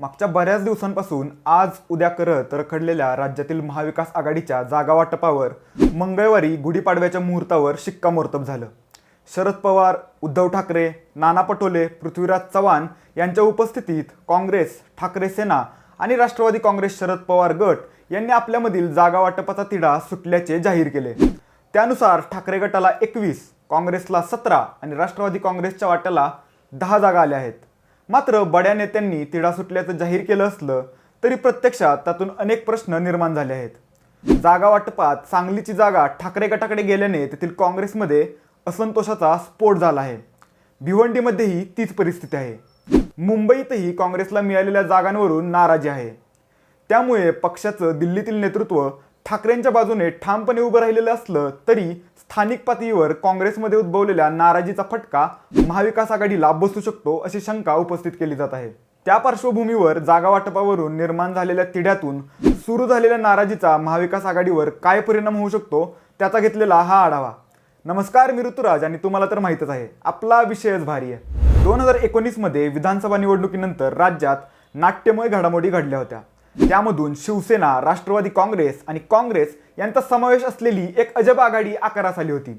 मागच्या बऱ्याच दिवसांपासून आज उद्या करत रखडलेल्या राज्यातील महाविकास आघाडीच्या जागा वाटपावर मंगळवारी गुढीपाडव्याच्या मुहूर्तावर शिक्कामोर्तब झालं. शरद पवार उद्धव ठाकरे नाना पटोले पृथ्वीराज चव्हाण यांच्या उपस्थितीत काँग्रेस ठाकरे सेना आणि राष्ट्रवादी काँग्रेस शरद पवार गट यांनी आपल्यामधील जागा वाटपाचा तिढा सुटल्याचे जाहीर केले. त्यानुसार ठाकरे गटाला एकवीस काँग्रेसला सतरा आणि राष्ट्रवादी काँग्रेसच्या वाट्याला दहा जागा आल्या आहेत. मात्र बड्या नेत्यांनी तिढा सुटल्याचं जाहीर केलं असलं तरी प्रत्यक्षात त्यातून अनेक प्रश्न निर्माण झाले आहेत. जागा वाटपात सांगलीची जागा ठाकरे गटाकडे गेल्याने तेथील काँग्रेसमध्ये असंतोषाचा स्फोट झाला आहे. भिवंडीमध्येही तीच परिस्थिती आहे. मुंबईतही काँग्रेसला मिळालेल्या जागांवरून नाराजी आहे. त्यामुळे पक्षाचं दिल्लीतील नेतृत्व ठाकरेंच्या बाजूने ठामपणे उभं राहिलेलं असलं तरी स्थानिक पातळीवर काँग्रेसमध्ये उद्भवलेल्या नाराजीचा फटका महाविकास आघाडीला बसू शकतो अशी शंका उपस्थित केली जात आहे. त्या पार्श्वभूमीवर जागा वाटपावरून निर्माण झालेल्या तिढ्यातून सुरू झालेल्या नाराजीचा महाविकास आघाडीवर काय परिणाम होऊ शकतो त्याचा घेतलेला हा आढावा. नमस्कार मी ऋतुराज आणि तुम्हाला तर माहीतच आहे आपला विषयच भारी आहे. दोन हजार एकोणीसमध्ये विधानसभा निवडणुकीनंतर राज्यात नाट्यमय घडामोडी घडल्या होत्या. त्यामधून शिवसेना राष्ट्रवादी काँग्रेस आणि काँग्रेस यांचा समावेश असलेली एक अजब आघाडी आकारास आली होती.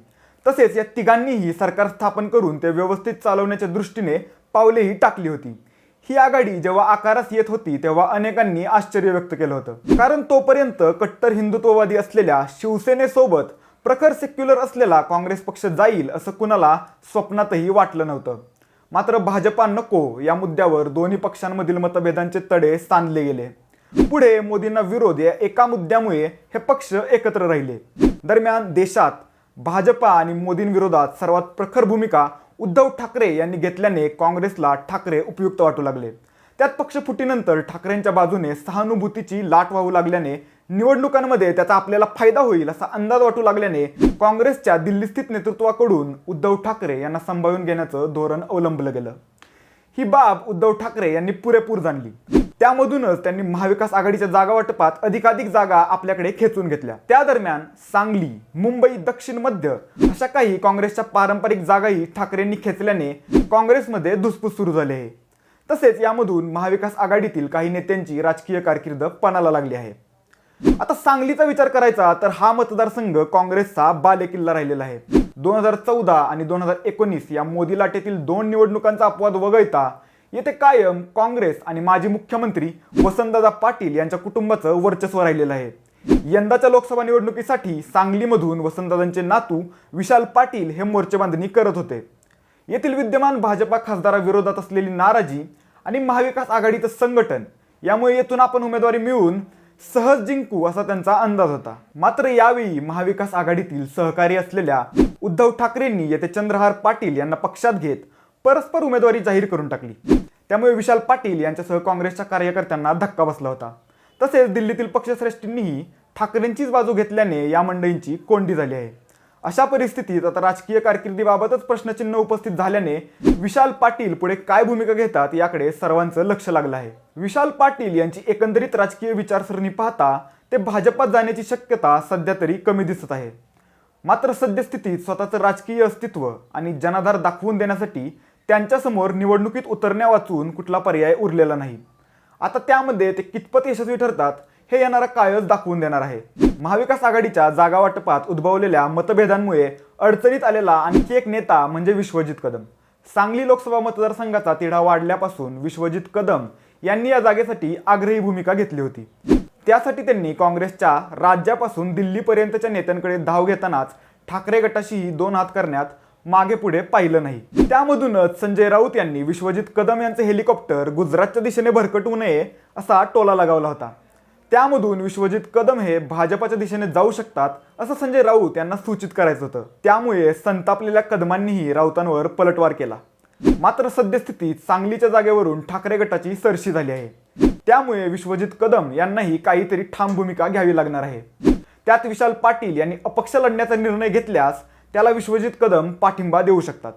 तसेच या तिघांनीही सरकार स्थापन करून ते व्यवस्थित चालवण्याच्या दृष्टीने पावलेही टाकली होती. ही आघाडी जेव्हा आकारास येत होती तेव्हा अनेकांनी आश्चर्य व्यक्त केलं होतं. कारण तोपर्यंत कट्टर हिंदुत्ववादी असलेल्या शिवसेनेसोबत प्रखर सेक्युलर असलेला काँग्रेस पक्ष जाईल असं कुणाला स्वप्नातही वाटलं नव्हतं. मात्र भाजपा नको या मुद्द्यावर दोन्ही पक्षांमधील मतभेदांचे तडे सांधले गेले. पुढे मोदींना विरोध या एका मुद्द्यामुळे हे पक्ष एकत्र राहिले. दरम्यान देशात भाजपा आणि मोदींविरोधात सर्वात प्रखर भूमिका उद्धव ठाकरे यांनी घेतल्याने काँग्रेसला ठाकरे उपयुक्त वाटू लागले. त्यात पक्ष फुटीनंतर ठाकरेंच्या बाजूने सहानुभूतीची लाट वाहू लागल्याने निवडणुकांमध्ये त्याचा आपल्याला फायदा होईल असा अंदाज वाटू लागल्याने काँग्रेसच्या दिल्लीस्थित नेतृत्वाकडून उद्धव ठाकरे यांना सांभाळून घेण्याचं धोरण अवलंबलं गेलं. ही बाब उद्धव ठाकरे यांनी पुरेपूर जाणली. त्यामधूनच त्यांनी महाविकास आघाडीच्या जागा वाटपात अधिकाधिक जागा आपल्याकडे खेचून घेतल्या. त्या दरम्यान सांगली मुंबई दक्षिण मध्य अशा काही काँग्रेसच्या पारंपरिक जागाही ठाकरेंनी खेचल्याने काँग्रेसमध्ये धुसफूस सुरू झाली आहे. तसेच यामधून महाविकास आघाडीतील काही नेत्यांची राजकीय कारकीर्द पणाला लागली आहे. आता सांगलीचा विचार करायचा तर हा मतदारसंघ काँग्रेसचा बालेकिल्ला राहिलेला आहे. दोन हजार चौदा आणि दोन हजार एकोणीस या मोदी लाटेतील दोन निवडणुकांचा अपवाद वगळता येथे कायम काँग्रेस आणि माजी मुख्यमंत्री वसंतदादा पाटील यांच्या कुटुंबाचं वर्चस्व राहिलेलं आहे. यंदाच्या लोकसभा निवडणुकीसाठी सांगलीमधून वसंतदादांचे नातू विशाल पाटील हे मोर्चे बांधणी करत होते. येथील विद्यमान भाजपा खासदाराविरोधात असलेली नाराजी आणि महाविकास आघाडीचं संघटन यामुळे येथून आपण उमेदवारी मिळवून सहज जिंकू असा त्यांचा अंदाज होता. मात्र यावेळी महाविकास आघाडीतील सहकारी असलेल्या उद्धव ठाकरेंनी येथे चंद्रहार पाटील यांना पक्षात घेत परस्पर उमेदवारी जाहीर करून टाकली. त्यामुळे विशाल पाटील यांच्यासह काँग्रेसच्या कार्यकर्त्यांना धक्का बसला होता. तसेच दिल्लीतील पक्षश्रेष्ठींनीही ठाकरेंचीच बाजू घेतल्याने या मंडळींची कोंडी झाली आहे. अशा परिस्थितीत आता राजकीय कारकिर्दीबाबतच प्रश्नचिन्ह उपस्थित झाल्याने विशाल पाटील पुढे काय भूमिका घेतात याकडे सर्वांचं लक्ष लागलं आहे. विशाल पाटील यांची एकंदरीत राजकीय विचारसरणी पाहता ते भाजपात जाण्याची शक्यता सध्या तरी कमी दिसत आहे. मात्र सद्यस्थितीत स्वतःचं राजकीय अस्तित्व आणि जनाधार दाखवून देण्यासाठी त्यांच्यासमोर निवडणुकीत उतरण्या वाचून कुठला पर्याय उरलेला नाही. आता त्यामध्ये ते कितपत यशस्वी ठरतात हे येणारा काळच दाखवून देणार आहे. महाविकास आघाडीच्या जागा वाटपात उद्भवलेल्या मतभेदांमुळे अडचणीत आलेला आणखी एक नेता म्हणजे विश्वजित कदम. सांगली लोकसभा मतदारसंघाचा तिढा वाढल्यापासून विश्वजित कदम यांनी या जागेसाठी आग्रही भूमिका घेतली होती. त्यासाठी त्यांनी काँग्रेसच्या राज्यापासून दिल्लीपर्यंतच्या नेत्यांकडे धाव घेतानाच ठाकरे गटाशीही दोन हात करण्यात मागे पुढे पाहिलं नाही. त्यामधूनच संजय राऊत यांनी विश्वजित कदम यांचे हेलिकॉप्टर गुजरातच्या दिशेने भरकटू नये असा टोला लगावला होता. त्यामधून विश्वजित कदम हे भाजपाच्या दिशेने जाऊ शकतात असं संजय राऊत यांना सूचित करायचं होतं. त्यामुळे संतापलेल्या कदमांनीही राऊतांवर पलटवार केला. मात्र सद्यस्थितीत सांगलीच्या जागेवरून ठाकरे गटाची सरशी झाली आहे. त्यामुळे विश्वजित कदम यांनाही काहीतरी ठाम भूमिका घ्यावी लागणार आहे. त्यात विशाल पाटील यांनी अपक्ष लढण्याचा निर्णय घेतल्यास त्याला विश्वजित कदम पाठिंबा देऊ शकतात.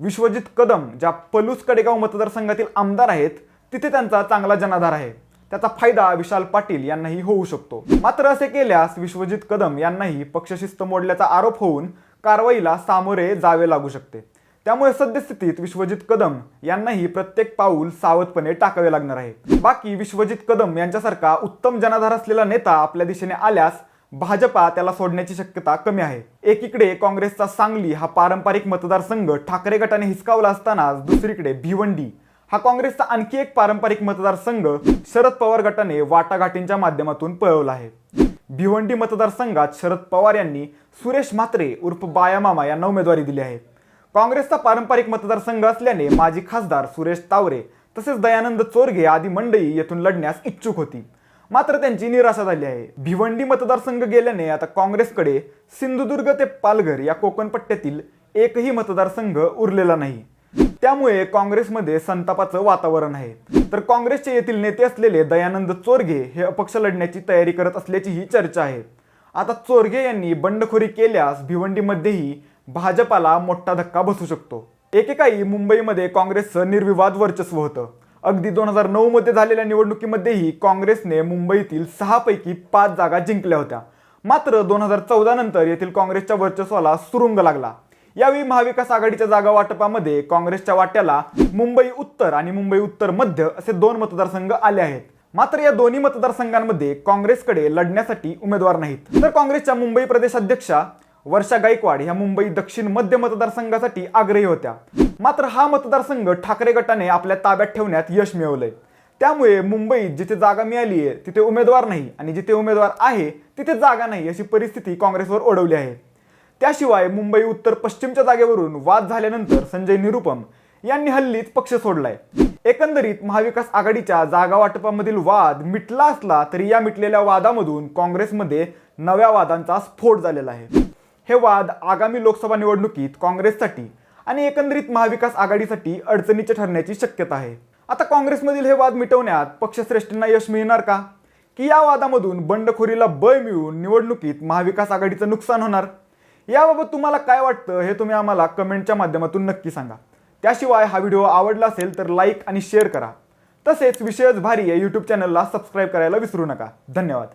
विश्वजित कदम ज्या पलूस कडेगाव मतदारसंघातील आमदार आहेत तिथे त्यांचा चांगला जनाधार आहे. त्याचा फायदा विशाल पाटील यांनाही होऊ शकतो. मात्र असे केल्यास विश्वजित कदम यांनाही पक्षशिस्त मोडल्याचा आरोप होऊन कारवाईला सामोरे जावे लागू शकते. त्यामुळे सद्यस्थितीत विश्वजित कदम यांनाही प्रत्येक पाऊल सावधपणे टाकावे लागणार आहे. बाकी विश्वजित कदम यांच्यासारखा उत्तम जनाधार असलेला नेता आपल्या दिशेने आल्यास भाजपा त्याला सोडण्याची शक्यता कमी आहे. एकीकडे काँग्रेसचा सांगली हा पारंपरिक मतदारसंघ ठाकरे गटाने हिसकावला असतानाच दुसरीकडे भिवंडी हा काँग्रेसचा आणखी एक पारंपरिक मतदारसंघ शरद पवार गटाने वाटाघाटींच्या माध्यमातून पळवला आहे. भिवंडी मतदारसंघात शरद पवार यांनी सुरेश म्हात्रे उर्फ बाया मामा यांना उमेदवारी दिली आहे. काँग्रेसचा पारंपरिक मतदारसंघ असल्याने माजी खासदार सुरेश तावरे तसेच दयानंद चोरगे आदी मंडळी येथून लढण्यास इच्छुक होती. मात्र त्यांची निराशा झाली आहे. भिवंडी मतदारसंघ गेल्याने आता काँग्रेसकडे सिंधुदुर्ग ते पालघर या कोकण पट्ट्यातील एकही मतदारसंघ उरलेला नाही. त्यामुळे काँग्रेसमध्ये संतापाचं वातावरण आहे. तर काँग्रेसचे येथील नेते असलेले दयानंद चोरगे हे अपक्ष लढण्याची तयारी करत असल्याचीही चर्चा आहे. आता चोरगे यांनी बंडखोरी केल्यास भिवंडीमध्येही भाजपाला मोठा धक्का बसू शकतो. एकेकाळी मुंबईमध्ये काँग्रेसचं निर्विवाद वर्चस्व होतं. अगदी दोन हजार नऊ मध्ये झालेल्या निवडणुकीमध्येही काँग्रेसने मुंबईतील सहा पैकी पाच जागा जिंकल्या होत्या. मात्र दोन हजार चौदा नंतर येथील काँग्रेसच्या वर्चस्वाला सुरुंग लागला. यावेळी महाविकास आघाडीच्या जागा वाटपामध्ये काँग्रेसच्या वाट्याला मुंबई उत्तर आणि मुंबई उत्तर मध्य असे दोन मतदारसंघ आले आहेत. मात्र या दोन्ही मतदारसंघांमध्ये काँग्रेसकडे लढण्यासाठी उमेदवार नाहीत. तर काँग्रेसच्या मुंबई प्रदेशाध्यक्षा वर्षा गायकवाड ह्या मुंबई दक्षिण मध्य मतदारसंघासाठी आग्रही होत्या. मात्र हा मतदारसंघ ठाकरे गटाने आपल्या ताब्यात ठेवण्यात यश मिळवलंय. त्यामुळे मुंबईत जिथे जागा मिळाली आहे तिथे उमेदवार नाही आणि जिथे उमेदवार आहे तिथे जागा नाही अशी परिस्थिती काँग्रेसवर ओढवली आहे. त्याशिवाय मुंबई उत्तर पश्चिमच्या जागेवरून वाद झाल्यानंतर संजय निरुपम यांनी हल्लीच पक्ष सोडलाय. एकंदरीत महाविकास आघाडीच्या जागा वाटपामधील वाद मिटला असला तरी या मिटलेल्या वादामधून काँग्रेसमध्ये नव्या वादांचा स्फोट झालेला आहे. हे वाद आगामी लोकसभा निवडणुकीत काँग्रेससाठी आणि एकंदरीत महाविकास आघाडीसाठी अडचणीचे ठरण्याची शक्यता आहे. आता काँग्रेसमधील हे वाद मिटवण्यात पक्षश्रेष्ठींना यश मिळणार का? की या वादामधून बंडखोरीला बळ मिळून निवडणुकीत महाविकास आघाडीचं नुकसान होणार? याबाबत तुम्हाला काय वाटतं हे तुम्ही आम्हाला कमेंटच्या माध्यमातून नक्की सांगा. त्याशिवाय हा व्हिडिओ आवडला असेल तर लाईक आणि शेअर करा. तसेच विषयच भारी या यूट्यूब चॅनलला सबस्क्राईब करायला विसरू नका. धन्यवाद.